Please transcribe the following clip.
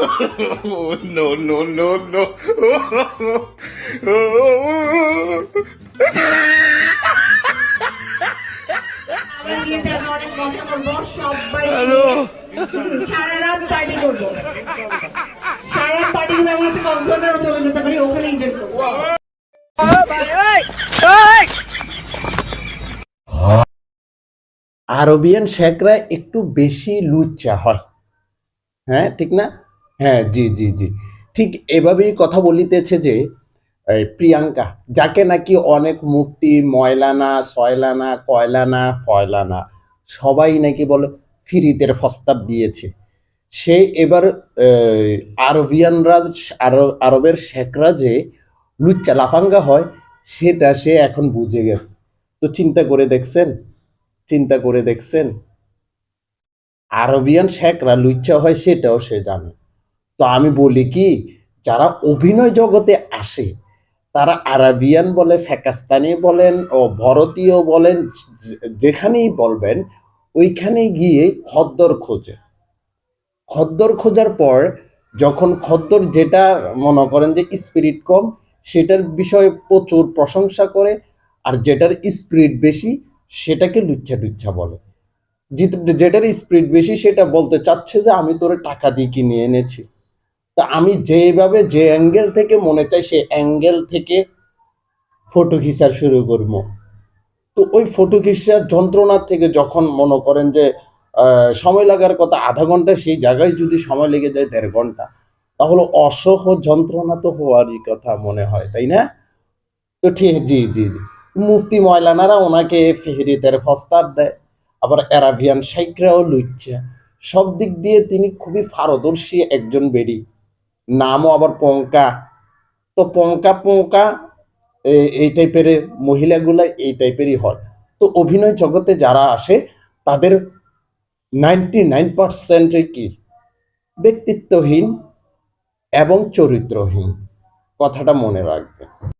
No, no, no, no. আমরা বিয়েতে এখন অনেক মজা করব সবাই সারা রাত পার্টি করব সারা রাত পার্টি করে আমার কাছে কক্সবাজারও চলে যেতে পারি ওখানে ইনভেস্ট করব আরবিয়ান শেখরা একটু বেশি লুচ্চা হয়। হ্যাঁ ঠিক না? হ্যাঁ জি জি জি। ঠিক এভাবেই কথা বলিতেছে যে প্রিয়াঙ্কা, যাকে নাকি অনেক মুক্তি, ময়লানা, সয়লানা, কয়লানা, ফয়লানা, সবাই নাকি বলে ফিরিতের প্রস্তাব দিয়েছে। সে এবার আরবিয়ানরা আরব, আরবের শেখরা যে লুচ্চা লাফাঙ্গা হয়, সেটা সে এখন বুঝে গেছে। তো চিন্তা করে দেখছেন, চিন্তা করে দেখছেন, আরবিয়ান শেখরা লুচ্চা হয় সেটাও সে জানে। তো আমি বলি কি, যারা অভিনয় জগতে আসে, তারা আরাবিয়ান বলে ফেকাস্তানি বলেন ও ভারতীয় বলেন, যেখানেই বলবেন, ওইখানে গিয়ে খদ্দর খোঁজে। খদ্দর খোঁজার পর যখন খদ্দর যেটা মনে করেন যে স্পিরিট কম, সেটার বিষয়ে প্রচুর প্রশংসা করে, আর যেটার স্পিরিট বেশি, সেটাকে লুচ্ছা লুচ্চা বলে। যেটার স্পিরিট বেশি, সেটা বলতে চাচ্ছে যে, আমি তোরে টাকা দিয়ে কিনে এনেছি। তা আমি যেভাবে যে অ্যাঙ্গেল থেকে মনে চাই, সে অ্যাঙ্গেল থেকে ফটো খিচা শুরু করব। তো ওই ফটো খিচার যন্ত্রণার থেকে যখন মনে করেন যে সময় লাগার কথা, আধা ঘণ্টা সেই জায়গায় যদি সময় লেগে যায় দেড় ঘণ্টা, তাহলে অসহ যন্ত্রণা তো হওয়ারই কথা মনে হয়, তাই না? তো ঠিক, জি জি জি। মুফতি ময়লানারা ওনাকে ফেহরিতের প্রস্তাব দেয়, আবার অ্যারাবিয়ান শাইকরাও লুচ্ছে সব দিক দিয়ে তিনি খুবই পারদর্শী একজন বেডি নামও আবার পঙ্কা। তো পঙ্কা পঙ্কা এই টাইপের মহিলাগুলা এই টাইপেরই হয়। তো অভিনয় জগতে যারা আসে, তাদের নাইনটি নাইন পারসেন্ট কি? ব্যক্তিত্বহীন এবং চরিত্রহীন। কথাটা মনে রাখবে।